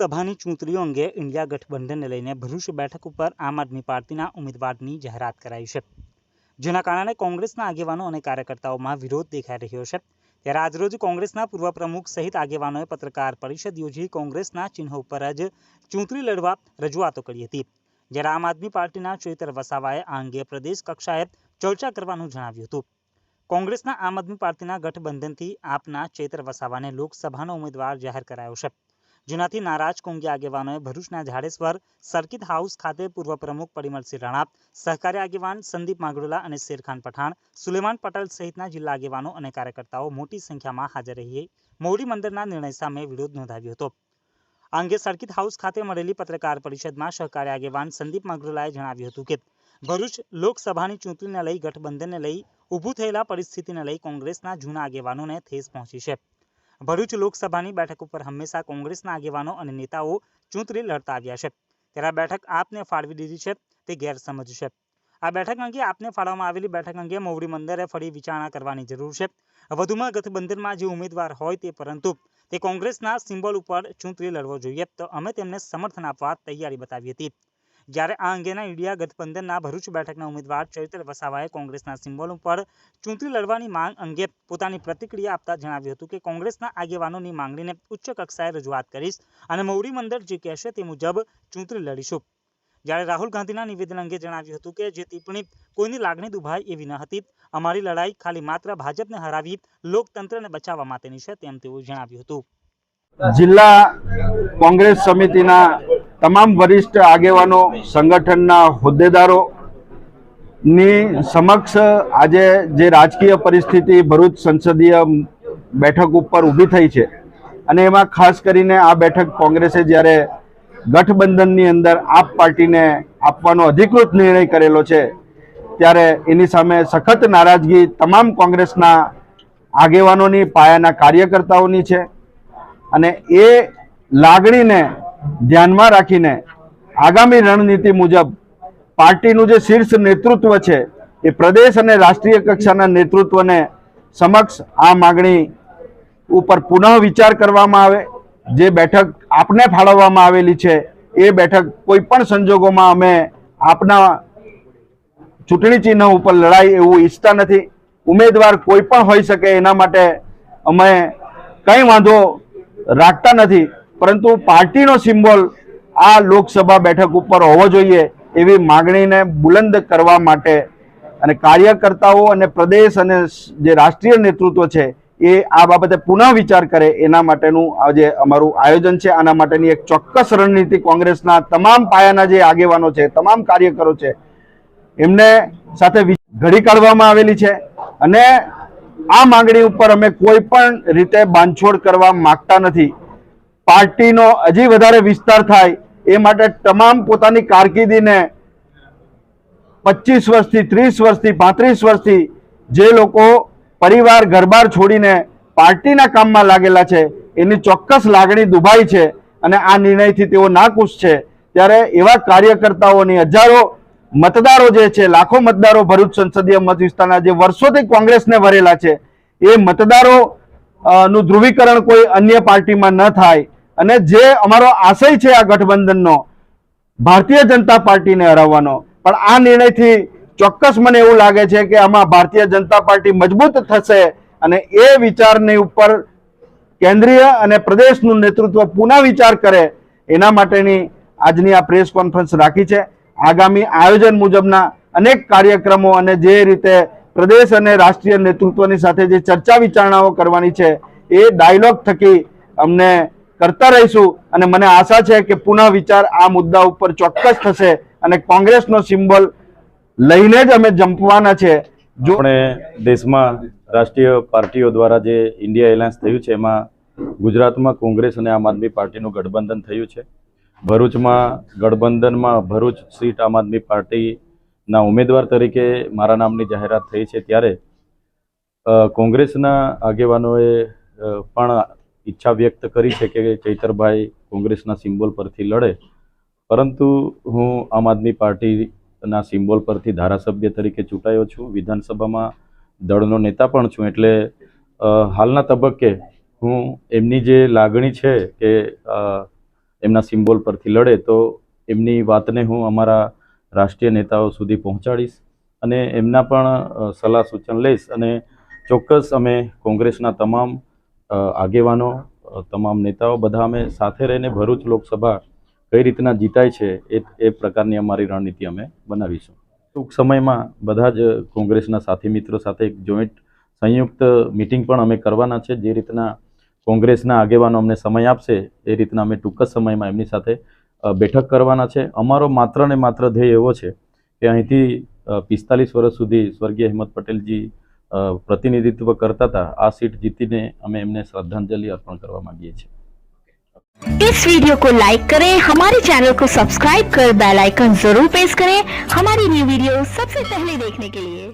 લોકસભાની ચૂંટણીઓ અંગે ઇન્ડિયા ગઠબંધનને લઈને ભરૂચ બેઠક ઉપર આમ આદમી પાર્ટીના ઉમેદવારની જાહેરાત કરાઈ છે. જેના કારણે કોંગ્રેસના આગેવાનો અને કાર્યકર્તાઓમાં વિરોધ દેખાઈ રહ્યો છે. ત્યારે આજરોજ કોંગ્રેસના પૂર્વ પ્રમુખ સહિત આગેવાનોએ પત્રકાર પરિષદ યોજી કોંગ્રેસના ચિહ્નો ઉપર જ ચૂંટણી લડવા રજૂઆતો કરી હતી. જ્યારે આમ આદમી પાર્ટીના ચેતર વસાવાએ આ અંગે પ્રદેશ કક્ષાએ ચર્ચા કરવાનું જણાવ્યું હતું. કોંગ્રેસના આમ આદમી પાર્ટીના ગઠબંધનથી આપના ચેતર વસાવાને લોકસભાનો ઉમેદવાર જાહેર કરાયો છે. જેનાથી નારાજ કોંગી આગેવાનોએ ભરૂચના ઝાડેશ્વર સર્કિટ હાઉસ ખાતે પૂર્વ પ્રમુખ પરિમલસિંહ રણાપ, સહકારી આગેવાન સંદીપ માગડોલા અને શેરખાન પઠાણ, સુલેમાન પટેલ સહિતના જિલ્લા આગેવાનો અને કાર્યકર્તાઓ મોટી સંખ્યામાં હાજર રહી. મોવડી મંદિરના નિર્ણય સામે વિરોધ નોંધાવ્યો હતો. આ અંગે સર્કિટ હાઉસ ખાતે મળેલી પત્રકાર પરિષદમાં સહકારી આગેવાન સંદીપ માગડોલાએ જણાવ્યું હતું કે, ભરૂચ લોકસભાની ચૂંટણીને લઈ ગઠબંધનને લઈ ઊભું થયેલા પરિસ્થિતિને લઈ કોંગ્રેસના જૂના આગેવાનોને ઠેસ પહોંચી છે. ભરૂચ લોકસભાની બેઠક ઉપર હંમેશા કોંગ્રેસના આગેવાનો અને નેતાઓ ચૂંટણી લડતા આવ્યા છે. ત્યારે બેઠક આપને ફાળવી દીધી છે તે ગેરસમજ છે. આ બેઠક અંગે આપને ફાળવવામાં આવેલી બેઠક અંગે મોવડી મંદિરે ફરી વિચારણા કરવાની જરૂર છે. વધુમાં ગઠબંધનમાં જે ઉમેદવાર હોય તે પરંતુ તે કોંગ્રેસના સિમ્બોલ ઉપર ચૂંટણી લડવો જોઈએ તો અમે તેમને સમર્થન આપવા તૈયારી બતાવી હતી. જ્યારે આ અંગેના ઇન્ડિયા ગઠબંધનના ભરૂચ બેઠકના ઉમેદવાર ચૈતર વસાવાએ કોંગ્રેસના સિમ્બોલ ઉપર ચૂંટણી લડવાની માંગ અંગે પોતાની પ્રતિક્રિયા આપતા જણાવ્યું હતું કે કોંગ્રેસના આગેવાનોની માંગણીને ઉચ્ચ કક્ષાએ રજૂઆત કરીશ અને મૌરી મંડળ જે કહેશે તે મુજબ ચૂંટણી લડીશું. જ્યારે રાહુલ ગાંધીના નિવેદન અંગે જણાવ્યું હતું કે જે ટિપ્પણી કોઈની લાગણી દુભાય એવી ન હતી, અમારી લડાઈ ખાલી માત્ર ભાજપને હરાવી લોકતંત્રને બચાવવા માટેની છે તેમ તેવું જણાવ્યું હતું. જિલ્લા કોંગ્રેસ સમિતિના તમામ વરિષ્ઠ આગેવાનો, સંગઠનના હોદ્દેદારો ની સમક્ષ આજે જે રાજકીય પરિસ્થિતિ ભરૂચ સંસદીય બેઠક ઉપર ઊભી થઈ છે અને એમાં ખાસ કરીને આ બેઠક કોંગ્રેસે જ્યારે ગઠબંધનની અંદર આપ પાર્ટીને આપવાનો અધિકૃત નિર્ણય કરેલો છે, ત્યારે એની સામે સખત નારાજગી તમામ કોંગ્રેસના આગેવાનોની, પાયાના કાર્યકર્તાઓની છે અને એ લાગણીને ધ્યાનમાં રાખીને આગામી રણનીતિ મુજબ પાર્ટીનું જે શીર્ષ નેતૃત્વ છે, એ પ્રદેશ અને રાષ્ટ્રીય કક્ષાના નેતૃત્વને સમક્ષ આ માગણી ઉપર પુનઃ વિચાર કરવામાં આવે. જે બેઠક આપને ફાળવવામાં આવેલી છે, એ બેઠક કોઈ પણ સંજોગોમાં અમે આપના ચૂંટણી ચિહ્ન ઉપર લડાઈ એવું ઈચ્છતા નથી. ઉમેદવાર કોઈ પણ હોઈ શકે એના માટે અમે કંઈ વાંધો રાખતા નથી. પરંતુ પાર્ટીનો સિમ્બોલ આ લોકસભા બેઠક ઉપર હોવો જોઈએ એવી માગણીને બુલંદ કરવા માટે અને કાર્યકર્તાઓ અને પ્રદેશ અને જે રાષ્ટ્રીય નેતૃત્વ છે એ આ બાબતે પુનઃ વિચાર કરે એના માટેનું આજે અમારું આયોજન છે. આના માટેની એક ચોક્કસ રણનીતિ કોંગ્રેસના તમામ પાયાના જે આગેવાનો છે, તમામ કાર્યકરો છે, એમને સાથે ઘડી કાઢવામાં આવેલી છે અને આ માંગણી ઉપર અમે કોઈ પણ રીતે બાંધછોડ કરવા માંગતા નથી. પાર્ટીનો હજી વધારે વિસ્તાર થાય એ માટે તમામ પોતાની કારકિર્દીને પચીસ વર્ષથી, ત્રીસ વર્ષથી, પાંત્રીસ વર્ષથી જે લોકો પરિવાર ઘરબાર છોડીને પાર્ટીના કામમાં લાગેલા છે, એની ચોક્કસ લાગણી દુભાઈ છે અને આ નિર્ણયથી તેઓ નાખુશ છે. ત્યારે એવા કાર્યકર્તાઓની હજારો મતદારો જે છે, લાખો મતદારો ભરૂચ સંસદીય મત વિસ્તારના જે વર્ષોથી કોંગ્રેસને વરેલા છે, એ મતદારો નું ધ્રુવીકરણ કોઈ અન્ય પાર્ટીમાં ન થાય. અને જે અમારો આશય છે આ ગઠબંધનનો, ભારતીય જનતા પાર્ટીને હરાવવાનો. પણ આ નિર્ણયથી ચોક્કસ મને એવું લાગે છે કે આમાં ભારતીય જનતા પાર્ટી મજબૂત થશે અને એ વિચારની ઉપર કેન્દ્રીય અને પ્રદેશનું નેતૃત્વ પુનઃ વિચાર કરે, એના માટેની આજની આ પ્રેસ કોન્ફરન્સ રાખી છે. આગામી આયોજન મુજબના અનેક કાર્યક્રમો અને જે રીતે પ્રદેશ અને રાષ્ટ્રીય નેતૃત્વની સાથે જે ચર્ચા વિચારણાઓ કરવાની છે, એ ડાયલોગ થકી અમને કરતા રહીશું અને મને આશા છે કે પુનઃ વિચાર આ મુદ્દા ઉપર ચોક્કસ થશે અને કોંગ્રેસનો સિમ્બોલ લઈને જ અમે જંપવાના છે. જો દેશમાં રાષ્ટ્રીય પાર્ટીઓ દ્વારા જે ઇન્ડિયા એલાયન્સ થયું છે, એમાં ગુજરાતમાં કોંગ્રેસ અને આમ આદમી પાર્ટીનું ગઠબંધન થયું છે. ભરૂચમાં ગઠબંધનમાં ભરૂચ સીટ આમ આદમી પાર્ટીના ઉમેદવાર તરીકે મારા નામની જાહેરાત થઈ છે ત્યારે કોંગ્રેસના આગેવાનોએ પણ ઈચ્છા વ્યક્ત કરી છે કે ચૈતરભાઈ કોંગ્રેસના સિમ્બોલ પરથી લડે. પરંતુ હું આમ આદમી પાર્ટીના સિમ્બોલ પરથી ધારાસભ્ય તરીકે ચૂંટાયો છું. વિધાનસભામાં દળનો નેતા પણ છું. એટલે હાલના તબક્કે હું એમની જે લાગણી છે કે એમના સિમ્બોલ પરથી લડે, તો એમની વાતને હું અમારા રાષ્ટ્રીય નેતાઓ સુધી પહોંચાડીશ અને એમના પણ સલાહ સૂચન લઈશ. અને ચોક્કસ અમે કોંગ્રેસના તમામ આગેવાનો તમામ નેતાઓ બધા અમે સાથે રહીને ભરૂચ લોકસભા કઈ રીતના જીતાય છે એ એ પ્રકારની અમારી રણનીતિ અમે બનાવીશું. ટૂંક સમયમાં બધા જ કોંગ્રેસના સાથી મિત્રો સાથે એક જોઈન્ટ સંયુક્ત મિટિંગ પણ અમે કરવાના છે, જે રીતના કોંગ્રેસના આગેવાનો અમને સમય આપશે એ રીતના અમે ટૂંક જ સમયમાં એમની સાથે બેઠક કરવાના છે. અમારો માત્ર ને માત્ર ધ્યેય એવો છે કે અહીંથી પિસ્તાલીસ વર્ષ સુધી સ્વર્ગીય હેમંત પટેલજી પ્રતિનિધિત્વ કરતા હતા આ સીટ જીતીને અમે એમને શ્રદ્ધાંજલિ અર્પણ કરવા માંગીએ છીએ इस वीडियो को लाइक करें हमारे चैनल को सब्सक्राइब कर बेल आइकन जरूर प्रेस करें हमारी न्यू वीडियो सबसे पहले देखने के लिए